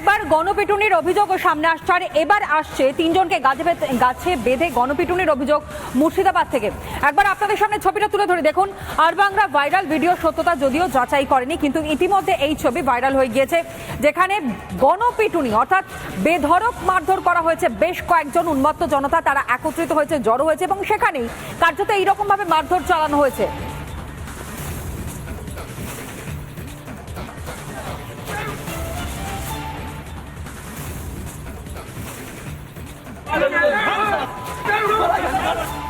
একবার গণপিটুনির অভিযোগ সামনে আসছে, আর এবার আসছে তিনজনকে গাছে গাছে বেঁধে গণপিটুনির অভিযোগ মুর্শিদাবাদ থেকে। একবার আপনাদের সামনে ছবিটা তুলে ধরে। দেখুন, আর বাংলা ভাইরাল ভিডিও সত্যতা যদিও যাচাই করেনি, কিন্তু ইতিমধ্যে এই ছবি ভাইরাল হয়ে গিয়েছে, যেখানে গণপিটুনি, অর্থাৎ বেধড়ক মারধর করা হয়েছে, বেশ কয়েকজন উন্মত্ত জনতা তারা একত্রিত হয়েছে, জড়ো হয়েছে, এবং সেখানেই কার্যত এইরকমভাবে মারধর চালানো হয়েছে।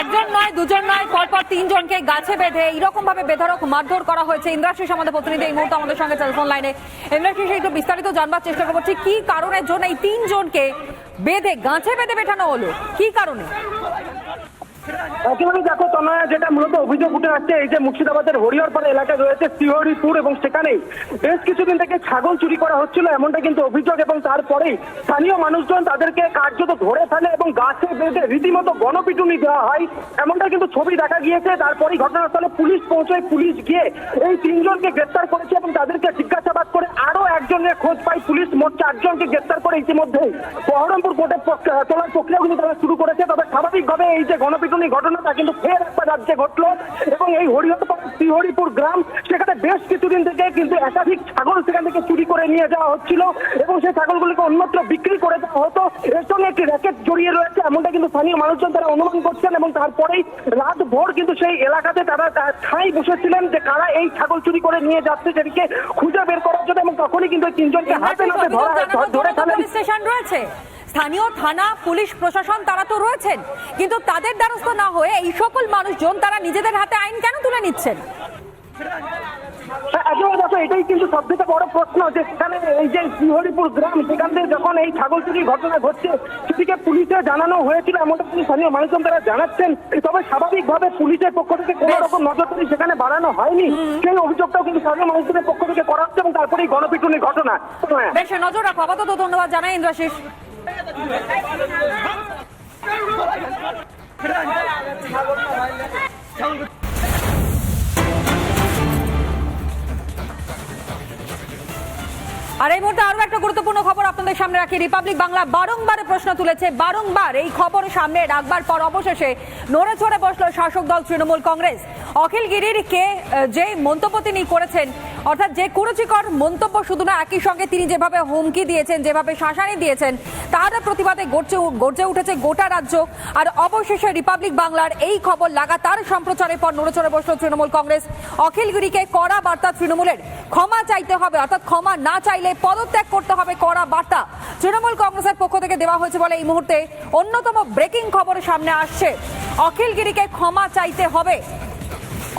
একজন নয়, দুজন নয়, পরপর তিনজনকে গাছে বেঁধে এইরকম ভাবে বেধারক মারধর করা হয়েছে ইন্দ্রাশিস আমাদের প্রতিনিধি এই মুহূর্তে আমাদের সঙ্গে টেলিফোন লাইনে ইন্দ্রাশিস একটু বিস্তারিত জানবার চেষ্টা করব। ঠিক কি কারণের জন্য এই তিনজনকে বেঁধে গাছে বেঁধে বেঠানো হলো? কি কারণে? একেবারে দেখো তনয়া যেটা মূলত অভিযোগ উঠে আসছে, এই যে মুর্শিদাবাদের হরিহরপাড়া এলাকায় রয়েছে শিহরিপুর এবং সেখানেই বেশ কিছুদিন থেকে ছাগল চুরি করা হচ্ছিল, এমনটা কিন্তু অভিযোগ এবং তারপরেই স্থানীয় মানুষজন তাদেরকে কার্যত ধরে ফেলে এবং গাছে বেঁধে রীতিমতো গণপিটুনি দেওয়া হয়, এমনটা কিন্তু ছবি দেখা গিয়েছে। তারপরেই ঘটনাস্থলে পুলিশ পৌঁছায়, পুলিশ গিয়ে এই তিনজনকে গ্রেপ্তার করেছে এবং তাদেরকে জিজ্ঞাসাবাদ করে আরও একজনের খোঁজ পায়। পুলিশ মোট চারজনকে গ্রেপ্তার করে ইতিমধ্যেই বহরমপুর কোর্টে তোলার প্রক্রিয়া কিন্তু তারা শুরু করেছে। তবে স্বাভাবিকভাবে এই যে গণপিটুনি ঘটনাটা কিন্তু ফের একবার রাজ্যে ঘটলো এবং এই হরিহরপাড়া শ্রীহরিপুর গ্রাম সেখানে বেশ কিছুদিন থেকে কিন্তু একাধিক ছাগল সেখান থেকে চুরি করে নিয়ে যাওয়া হচ্ছিল এবং সেই ছাগলগুলিকে অন্যত্র বিক্রি করে দেওয়া হতো। এর সঙ্গে একটি র্যাকেট জড়িয়ে রয়েছে এমনটা কিন্তু স্থানীয় মানুষজন তারা অনুমান করছেন এবং তারপরেই রাত ভোর কিন্তু সেই এলাকাতে তারা ঠাঁই বসেছিলেন যে কারা এই ছাগল চুরি করে নিয়ে যাচ্ছে সেটিকে খুঁজে বের করার জন্য এবং তখনই কিন্তু তিনজনকে হাতে নাতে ধরা ধরে ফেলেন। স্টেশন রয়েছে। স্থানীয় থানা পুলিশ প্রশাসন তারা তো রয়েছেন। কিন্তু তাদের দ্বারস্থ না হয়ে এই সকল মানুষজন তারা নিজেদের হাতে আইন কেন তুলে নিচ্ছেন? একেবারে দেখো এটাই কিন্তু সব থেকে বড় প্রশ্ন যে সেখানে এই যে শ্রীহরিপুর গ্রাম সেখান থেকে যখন এই ছাগল চুরির ঘটনা ঘটছে সেটিকে পুলিশে জানানো হয়েছিল এমনটা কিন্তু স্থানীয় মানুষজন তারা জানাচ্ছেন। তবে স্বাভাবিকভাবে পুলিশের পক্ষ থেকে কোনো। রকম নজরদারি সেখানে বাড়ানো হয়নি। সেই অভিযোগটাও কিন্তু স্থানীয় মানুষদের পক্ষ থেকে করা হচ্ছে এবং তারপরেই গণপিটুনির ঘটনা। বেশ নজর রাখো। আপাতত ধন্যবাদ জানাই ইন্দ্রাশিস আর এই মুহূর্তে আরও একটা গুরুত্বপূর্ণ খবর আপনাদের সামনে রাখি। রিপাবলিক বাংলা বারংবার প্রশ্ন তুলেছে, বারংবার এই খবর সামনে রাখবার পর অবশেষে নড়ে চড়ে বসল শাসক দল তৃণমূল কংগ্রেস। অখিল গিরির কে যে মন্তব্য তিনি করেছেন অর্থাৎ যে কুরুচিকর মন্তব্য শুধু না, একই সঙ্গে তিনি যেভাবে হুমকি দিয়েছেন, যেভাবে শাসানি দিয়েছেন, তার প্রতিবাদে উ- গর্জে উঠেছে গোটা রাজ্য। আর অবশেষে রিপাবলিক বাংলার এই খবর লাগাতার সম্প্রচারের পর নড়েচড়ে বসল তৃণমূল কংগ্রেস। অখিলগিরিকে কড়া বার্তা তৃণমূলের। ক্ষমা চাইতে হবে, অর্থাৎ ক্ষমা না চাইলে পদত্যাগ করতে হবে কড়া বার্তা। তৃণমূল কংগ্রেসের পক্ষ থেকে দেওয়া হয়েছে বলে এই মুহূর্তে অন্যতম ব্রেকিং খবর সামনে আসছে। অখিলগিরিকে ক্ষমা চাইতে হবে।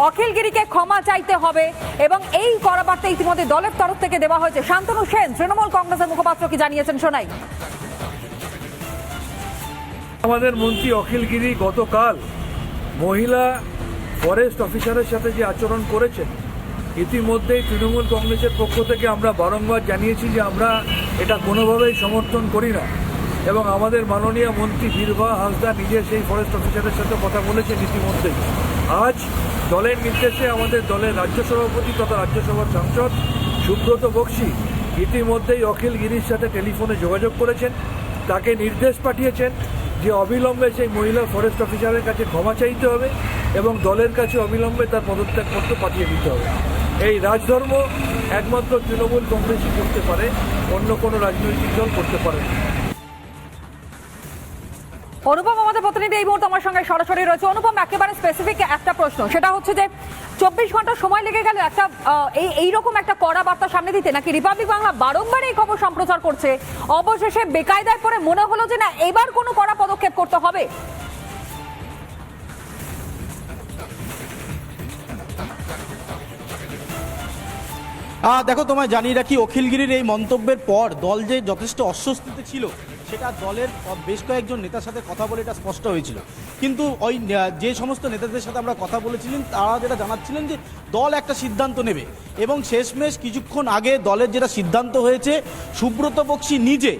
অখিল গিরিকে ক্ষমা চাইতে হবে এবং এই কড়া বার্তা ইতিমধ্যে দলের তরফ থেকে দেওয়া হয়েছে। শান্তনু সেন, তৃণমূল কংগ্রেসের মুখপাত্র কি জানিয়েছেন? শোনাই। আমাদের মন্ত্রী অখিলগিরি গতকাল মহিলা ফরেস্ট অফিসারের সাথে যে আচরণ করেছেন, ইতিমধ্যেই তৃণমূল কংগ্রেসের পক্ষ থেকে আমরা বারংবার জানিয়েছি যে আমরা এটা কোনোভাবেই সমর্থন করি না। এবং আমাদের মাননীয় মন্ত্রী বীরভা হাসদা নিজে সেই ফরেস্ট অফিসারের সাথে কথা বলেছেন ইতিমধ্যেই। আজ দলের নির্দেশে আমাদের দলের রাজ্য সভাপতি তথা রাজ্যসভার সাংসদ সুব্রত বক্সি ইতিমধ্যেই অখিল গিরির সাথে টেলিফোনে যোগাযোগ করেছেন। তাকে নির্দেশ পাঠিয়েছেন যে অবিলম্বে সেই মহিলা ফরেস্ট অফিসারের কাছে ক্ষমা চাইতে হবে এবং দলের কাছে অবিলম্বে তার পদত্যাগ করতে পাঠিয়ে দিতে হবে। এই রাজধর্ম একমাত্র তৃণমূল কংগ্রেসই করতে পারে, অন্য কোনো রাজনৈতিক দল করতে পারে না। অনুপম আমাদের প্রতিনিধি এই মুহূর্তে আমার সঙ্গে সরাসরি রয়েছে। অনুপম, একেবারে স্পেসিফিক একটা প্রশ্ন। সেটা হচ্ছে যে, চব্বিশ ঘণ্টা সময় লেগে গেল একটা এই, এইরকম একটা কড়া বার্তা সামনে দিতে নাকি রিপাবলিক বাংলা বারংবার এই খবর সম্প্রচার করছে? অবশেষে বেকায়দায় পরে মনে হলো যে না, এবার কোনো কড়া পদক্ষেপ করতে হবে। দেখো, তোমায় জানিয়ে রাখি, অখিলগিরির এই মন্তব্যের পর দল যে যথেষ্ট অস্বস্তিতে ছিল সেটা দলের বেশ কয়েকজন নেতার সাথে কথা বলে এটা স্পষ্ট হয়েছিল। কিন্তু ওই যে সমস্ত নেতাদের সাথে আমরা কথা বলেছিলেন, তারা যেটা জানাচ্ছিলেন যে দল একটা সিদ্ধান্ত নেবে এবং শেষমেশ কিছুক্ষণ আগে দলের যেটা সিদ্ধান্ত হয়েছে, সুব্রত বক্সি নিজে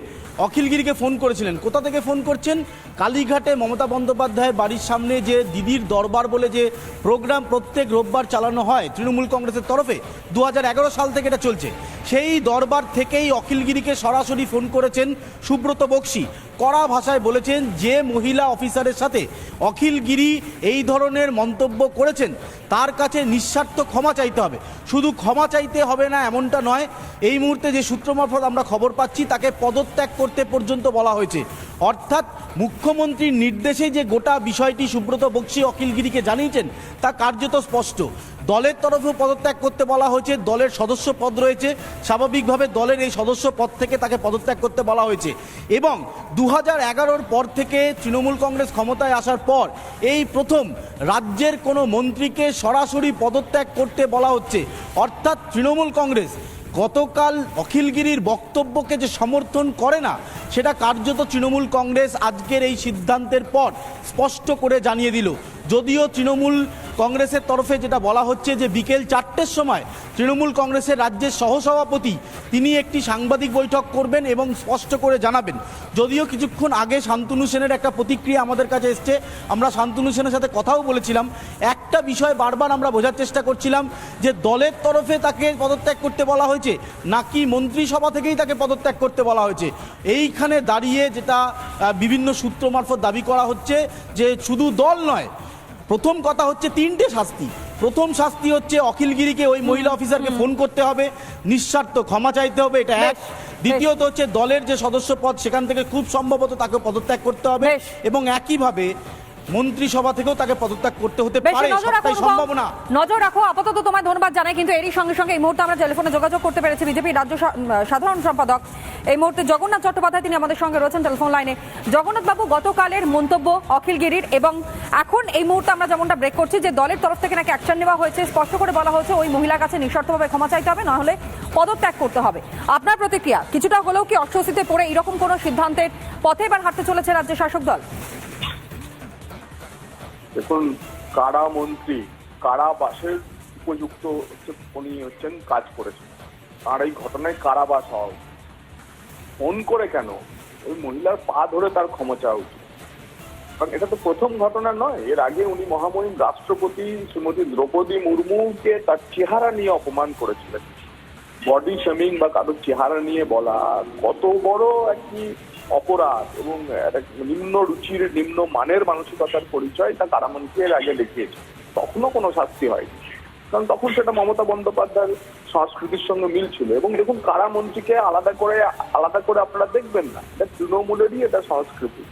অখিলগিরিকে ফোন করেছিলেন। কোথা থেকে ফোন করছেন? কালীঘাটে মমতা বন্দ্যোপাধ্যায়ের বাড়ির সামনে যে দিদির দরবার বলে যে প্রোগ্রাম প্রত্যেক রোববার চালানো হয় তৃণমূল কংগ্রেসের তরফে দু হাজার এগারো সাল থেকে এটা চলছে। সেই দরবার থেকেই অখিলগিরিকে সরাসরি ফোন করেছেন সুব্রত বক্সি। কড়া ভাষায় বলেছেন, যে মহিলা অফিসারের সাথে অখিলগিরি এই ধরনের মন্তব্য করেছেন, তার কাছে নিঃস্বার্থ ক্ষমা চাইতে হবে। শুধু ক্ষমা চাইতে হবে না, এমনটা নয়, এই মুহূর্তে যে সূত্র মারফত আমরা খবর পাচ্ছি, তাকে পদত্যাগ করতে পর্যন্ত বলা হয়েছে। অর্থাৎ মুখ্যমন্ত্রীর নির্দেশে যে গোটা বিষয়টি সুব্রত বক্সি অখিলগিরিকে জানিয়েছেন, তা কার্যত স্পষ্ট। দলের তরফেও পদত্যাগ করতে বলা হয়েছে, দলের সদস্য পদ রয়েছে, স্বাভাবিকভাবে দলের এই সদস্য পদ থেকে তাকে পদত্যাগ করতে বলা হয়েছে। এবং দু হাজার পর থেকে তৃণমূল কংগ্রেস ক্ষমতায় আসার পর এই প্রথম রাজ্যের কোনো মন্ত্রীকে সরাসরি পদত্যাগ করতে বলা হচ্ছে। অর্থাৎ তৃণমূল কংগ্রেস গতকাল অখিলগিরির বক্তব্যকে যে সমর্থন করে না, সেটা কার্যত তৃণমূল কংগ্রেস আজকের এই সিদ্ধান্তের পর স্পষ্ট করে জানিয়ে দিল। যদিও তৃণমূল কংগ্রেসের তরফে যেটা বলা হচ্ছে যে বিকেল চারটের সময় তৃণমূল কংগ্রেসের রাজ্যের সহসভাপতি তিনি একটি সাংবাদিক বৈঠক করবেন এবং স্পষ্ট করে জানাবেন। যদিও কিছুক্ষণ আগে শান্তনু সেনের একটা প্রতিক্রিয়া আমাদের কাছে এসছে। আমরা শান্তনু সেনের সাথে কথাও বলেছিলাম। একটা বিষয় বারবার আমরা বোঝার চেষ্টা করছিলাম যে দলের তরফে তাকে পদত্যাগ করতে বলা হয়েছে, নাকি মন্ত্রিসভা থেকেই তাকে পদত্যাগ করতে বলা হয়েছে। এইখানে দাঁড়িয়ে যেটা বিভিন্ন সূত্র মারফত দাবি করা হচ্ছে যে শুধু দল নয় প্রথম কথা হচ্ছে তিনটে শাস্তি। প্রথম শাস্তি হচ্ছে অখিলগিরিকে ওই মহিলা অফিসারকে ফোন করতে হবে নিঃস্বার্থ ক্ষমা চাইতে হবে এটা এক। দ্বিতীয়ত হচ্ছে দলের যে সদস্য পদ সেখান থেকে খুব সম্ভবত তাকে পদত্যাগ করতে হবে। এবং একইভাবে মন্ত্রিসভা থেকেও তাকে পদত্যাগ করতে হতে পারে সবটাই। সম্ভাবনা নজর রাখো আপাতত তোমায় ধন্যবাদ জানাই কিন্তু এরই সঙ্গে সঙ্গে এই মুহূর্তে আমরা টেলিফোনে যোগাযোগ করতে পেরেছি বিজেপি রাজ্য সাধারণ সম্পাদক। এই মুহূর্তে জগন্নাথ চট্টোপাধ্যায় তিনি আমাদের সঙ্গে রয়েছেন টেলিফোন লাইনে। জগন্নাথ বাবু গতকালের মন্তব্য অখিলগিরির এবং এখন এই মুহূর্তে আমরা যেমনটা ব্রেক করছি যে দলের তরফ থেকে নাকি অ্যাকশন নেওয়া হয়েছে স্পষ্ট করে বলা হয়েছে ওই মহিলার কাছে নিঃশর্তভাবে ক্ষমা চাইতে হবে নাহলে পদত্যাগ করতে হবে। আপনার প্রতিক্রিয়া কিছুটা হলেও কি অস্বস্তিতে পড়ে এরকম কোনো সিদ্ধান্তের পথে এবার হাঁটতে চলেছে রাজ্য শাসক দল? দেখুন, কারা মন্ত্রী কারাবাসের উপযুক্ত হচ্ছে, উনি হচ্ছেন কাজ করেছেন। আর এই ঘটনায় কারাবাস হওয়া উচিত। ফোন করে কেন? ওই মহিলার পা ধরে তার ক্ষমা চাওয়া উচিত। কারণ এটা তো প্রথম ঘটনা নয়। এর আগে উনি মহামহিম রাষ্ট্রপতি শ্রীমতী দ্রৌপদী মুর্মুকে তার চেহারা নিয়ে অপমান করেছিলেন। বডি শেমিং বা কারোর চেহারা নিয়ে বলা কত বড় একটি অপরাধ এবং নিম্ন রুচির, নিম্ন মানের মানসিকতার পরিচয় তা কারামন্ত্রী এর আগে দেখিয়েছে। তখনও কোনো শাস্তি হয়নি। কারণ তখন সেটা মমতা বন্দ্যোপাধ্যায়ের সংস্কৃতির সঙ্গে মিল ছিল এবং দেখুন কারামন্ত্রীকে আলাদা করে আলাদা করে আপনারা দেখবেন না। এটা তৃণমূলেরই এটা সংস্কৃতি।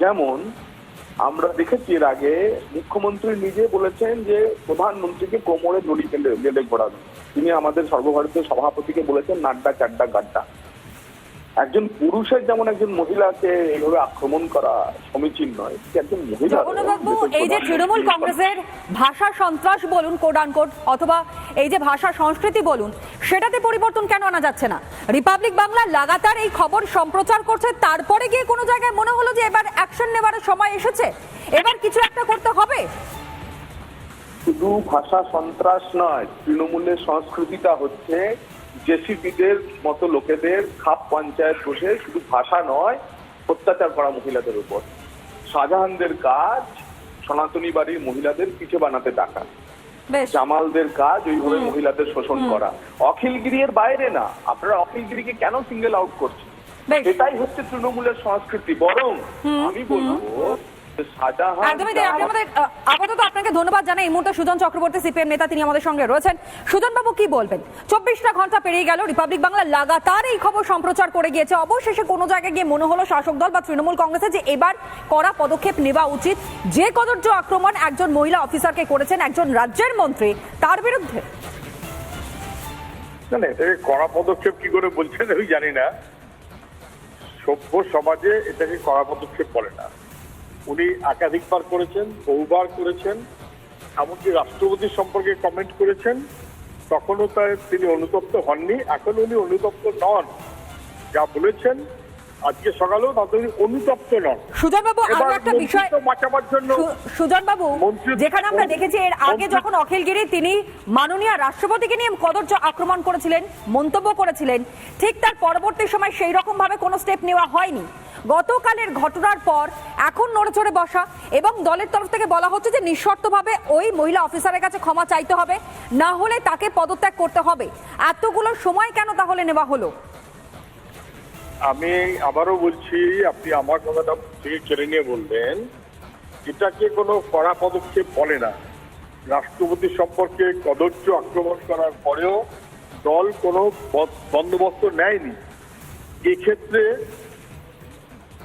যেমন আমরা দেখেছি এর আগে মুখ্যমন্ত্রী নিজে বলেছেন যে প্রধানমন্ত্রীকে কোমরে দড়ি বেঁধে বেঁধে ঘোরানো। তিনি আমাদের সর্বভারতীয় সভাপতিকে বলেছেন, নাড্ডা, চাড্ডা, গাড্ডা। একজন পুরুষের যেমন একজন মহিলাকে এইভাবে আক্রমণ করা সমীচীন নয় একজন মহিলা এই যে তৃণমূল কংগ্রেসের ভাষা সন্ত্রাস বলুন কোড আনকোড অথবা এই যে ভাষা সংস্কৃতি বলুন সেটাতে পরিবর্তন কেন আনা যাচ্ছে না? রিপাবলিক বাংলা লাগাতার এই খবর সম্প্রচার করছে তারপরে গিয়ে কোনো জায়গায় মনে হলো যে এবার অ্যাকশন নেবার সময় এসেছে। এবার কিছু একটা করতে হবে। শুধু ভাষা সন্ত্রাস নয় তৃণমূলের সংস্কৃতিটা হচ্ছে জেসিপিদের মতো লোকেদের খাপ পঞ্চায়েত বসে শুধু ভাষা নয় অত্যাচার করা মহিলাদের উপর। শাহজাহানদের কাজ সনাতনী বাড়ির মহিলাদের পিঠে বানাতে ডাকা। জামালদের কাজ ওইভাবে মহিলাদের শোষণ করা। অখিলগিরি এর বাইরে না আপনারা অখিলগিরিকে কেন সিঙ্গেল আউট করছেন? এটাই হচ্ছে তৃণমূলের সংস্কৃতি বরং আমি বলব একদমই আপনি আমাদের আপাতত আপনাকে ধন্যবাদ জানাই। এই মুহূর্তে সুজন চক্রবর্তী সিপিএম নেতা তিনি আমাদের সঙ্গে রয়েছেন। সুজন বাবু কি বলবেন? চব্বিশটা ঘণ্টা পেরিয়ে গেল রিপাবলিক বাংলা লাগাতার এই খবর সম্প্রচার করে গিয়েছে। অবশেষে কোনো জায়গায় গিয়ে মনে হলো শাসক দল বা তৃণমূল কংগ্রেসের যে এবার কড়া পদক্ষেপ নেওয়া উচিত। যে কদর্য আক্রমণ একজন মহিলা অফিসারকে করেছেন একজন রাজ্যের মন্ত্রী তার বিরুদ্ধে। না না এটাকে কড়া পদক্ষেপ কি করে বলছেন আমি জানি না। সভ্য সমাজে এটাকে কড়া পদক্ষেপ বলে না। উনি একাধিকবার করেছেন বহুবার করেছেন এমনকি রাষ্ট্রপতির সম্পর্কে কমেন্ট করেছেন। তখনও তার তিনি অনুতপ্ত হননি এখন উনি অনুতপ্ত নন। যা বলেছেন আজকে সকালেও তাদের অনুতপ্ত নন। সুজন বাবু আরও একটা বিষয় বাঁচাবার জন্য সুজন বাবু যেখানে আমরা দেখেছি এর আগে যখন অখিল গিরি তিনি মাননীয় রাষ্ট্রপতিকে নিয়ে কদর্য আক্রমণ করেছিলেন মন্তব্য করেছিলেন ঠিক তার পরবর্তী সময় সেই রকম ভাবে কোনো স্টেপ নেওয়া হয়নি। গতকালের ঘটনার পর এখন নড়েচড়ে বসা এবং দলের তরফ থেকে বলা হচ্ছে যে নিঃশর্তভাবে ওই মহিলা অফিসারের কাছে ক্ষমা চাইতে হবে, না হলে তাকে পদত্যাগ করতে হবে। এতগুলো সময় কেন তাহলে নেওয়া হলো? আমি আবারও বলছি, আপনি আমার কথাটা থেকে কেড়ে নিয়ে বললেন। এটাকে কোনো কড়া পদক্ষেপ বলে না। রাষ্ট্রপতি সম্পর্কে কদর্য আক্রমণ করার পরেও দল কোনো বন্দোবস্ত নেয়নি। এক্ষেত্রে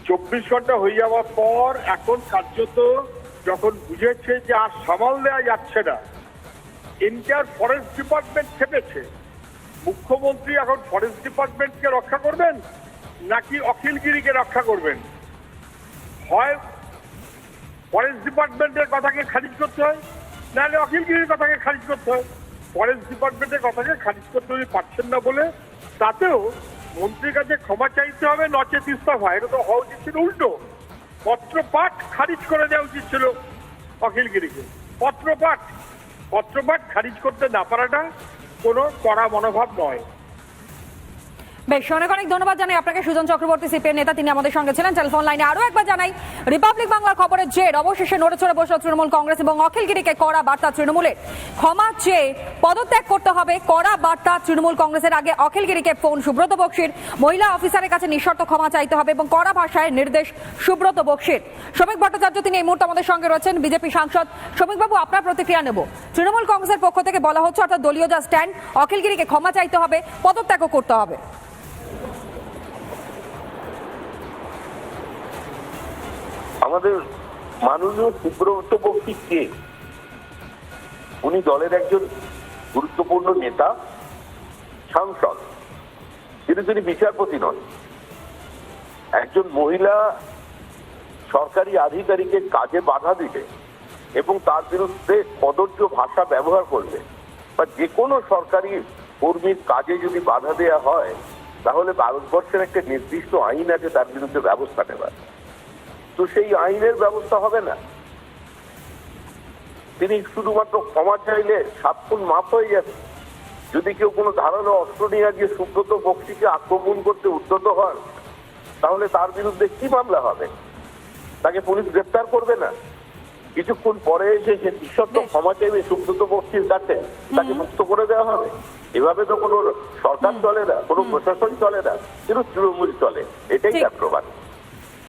চব্বিশ ঘণ্টা হয়ে যাওয়ার পর এখন কার্যত যখন বুঝেছে যে আর সামাল দেওয়া যাচ্ছে না, ইন্টার ফরেস্ট ডিপার্টমেন্ট খেপেছে মুখ্যমন্ত্রী এখন ফরেস্ট ডিপার্টমেন্টকে রক্ষা করবেন নাকি অখিলগিরিকে রক্ষা করবেন? হয় ফরেস্ট ডিপার্টমেন্টের কথাকে খারিজ করতে হয়, নাহলে অখিলগিরির কথাকে খারিজ করতে হয়। ফরেস্ট ডিপার্টমেন্টের কথাকে খারিজ করতে পারছেন না বলে তাতেও মন্ত্রীর কাছে ক্ষমা চাইতে হবে নচেত ইস্তফা এটা তো হওয়া উচিত ছিল উল্টো। পত্রপাঠ খারিজ করে দেওয়া উচিত ছিল অখিলগিরিকে। পত্রপাঠ পত্রপাঠ খারিজ করতে না পারাটা কোনো কড়া মনোভাব নয়। বেশ, অনেক অনেক ধন্যবাদ জানাই আপনাকে, সুজন চক্রবর্তী সিপিএর নেতা, তিনি আমাদের সঙ্গে ছিলেন। টেলিফোন লাইনে আরও একবার জানাই, রিপাবলিক বাংলার খবরের জের, অবশেষে নড়ে চড়ে বসল তৃণমূল কংগ্রেস এবং অখিলগিরিকে কড়া বার্তা তৃণমূলের ক্ষমা চেয়ে পদত্যাগ করতে হবে, কড়া বার্তা তৃণমূল কংগ্রেসের আগে অখিলগিরিকে ফোন সুব্রত বক্সির। মহিলা অফিসারের কাছে নিঃশর্ত ক্ষমা চাইতে হবে এবং কড়া ভাষায় নির্দেশ সুব্রত বক্সির। শ্রমিক ভট্টাচার্য, তিনি এই মুহূর্তে আমাদের সঙ্গে রয়েছেন, বিজেপি সাংসদ। শ্রমিকবাবু আপনার প্রতিক্রিয়া নেব? তৃণমূল কংগ্রেসের পক্ষ থেকে বলা হচ্ছে, অর্থাৎ দলীয় যা স্ট্যান্ড অখিলগিরিকে ক্ষমা চাইতে হবে, পদত্যাগও করতে হবে। আমাদের মাননীয় সুব্রত বক্সী কে? উনি দলের একজন গুরুত্বপূর্ণ নেতা, সাংসদ। কিন্তু তিনি বিচারপতি নন, একজন মহিলা সরকারি আধিকারিকের কাজে বাধা দিলে এবং তার বিরুদ্ধে কদর্য ভাষা ব্যবহার করলে, বা যে কোনো সরকারি কর্মীর কাজে যদি বাধা দেয়া হয়, তাহলে ভারতবর্ষের একটা নির্দিষ্ট আইন আছে তার বিরুদ্ধে ব্যবস্থা নেবার তো সেই আইনের ব্যবস্থা হবে না। তিনি শুধুমাত্র ক্ষমা চাইলে সাত খুন মাফ হয়ে যাবে। যদি কেউ কোনো ধারালো অস্ত্র নিয়ে গিয়ে সুব্রত বক্সিকে আক্রমণ করতে উদ্যত হন তাহলে তার বিরুদ্ধে কি মামলা হবে? তাকে পুলিশ গ্রেপ্তার করবে না। কিছুক্ষণ পরে এসে সে নিঃশর্ত ক্ষমা চাইবে সুব্রত বক্সির কাছে তাকে মুক্ত করে দেওয়া হবে। এভাবে তো কোনো সরকার চলে না কোনো প্রশাসন চলে না কিন্তু তৃণমূল চলে। এটাই। তার প্রমাণ।